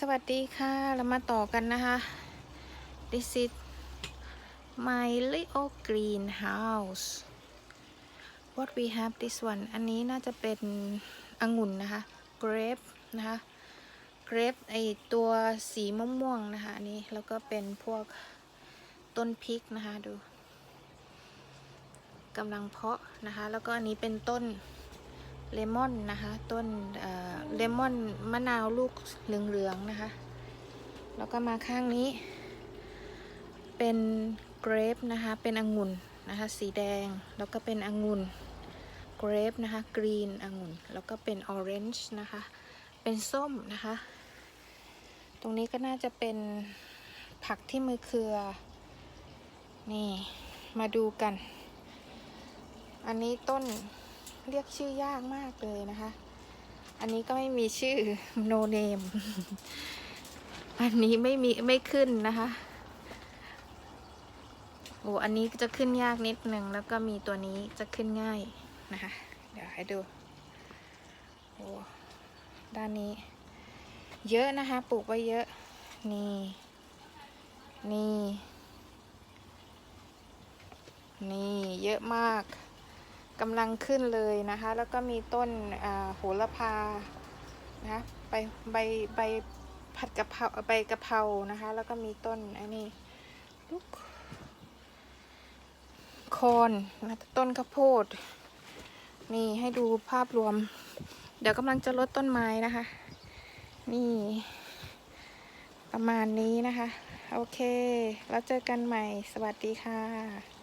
สวัสดีค่ะ เรามาต่อกันนะคะ This is my little greenhouse What we have this one อันนี้น่าจะเป็นองุ่นนะคะ grape นะคะ grape ไอตัวสีม่วงๆนะคะ อันนี้แล้วก็เป็นพวกต้นพริกนะคะดูกำลังเพาะนะคะ แล้วก็อันนี้เป็นต้น เลมอนนะคะ ต้นเลมอนมะนาวลูกเหลืองๆนะคะ แล้วก็มาข้างนี้ เป็นเกรปนะคะ เป็นองุ่นนะคะ สีแดง แล้วก็เป็นองุ่นเกรปนะคะ กรีนองุ่น แล้วก็เป็นออเรนจ์นะคะ เป็นส้มนะคะ ตรงนี้ก็น่าจะเป็นผักที่มือเครือ นี่ มาดูกัน อันนี้ต้น เรียกชื่อยากมากเลยนะคะ อันนี้ก็ไม่มีชื่อ no name อันนี้ไม่มีไม่ขึ้นนะคะโอ้อันนี้จะขึ้นยากนิดหนึ่งแล้วก็มีตัวนี้จะขึ้นง่ายนะคะ เดี๋ยวให้ดูโอ้ด้านนี้ เยอะนะคะ ปลูกไว้เยอะ นี่ นี่ นี่ เยอะมาก กำลังขึ้นเลยนะคะ แล้วก็มีต้นโหระพานะคะใบใบใบผัดกะเพราใบกะเพรานะคะ แล้วก็มีต้นอันนี้ลูกโคนนะต้นข้าวโพด นี่ให้ดูภาพรวม เดี๋ยวกำลังจะลดต้นไม้นะคะ นี่ ประมาณนี้นะคะ โอเค แล้วเจอกันใหม่ สวัสดีค่ะ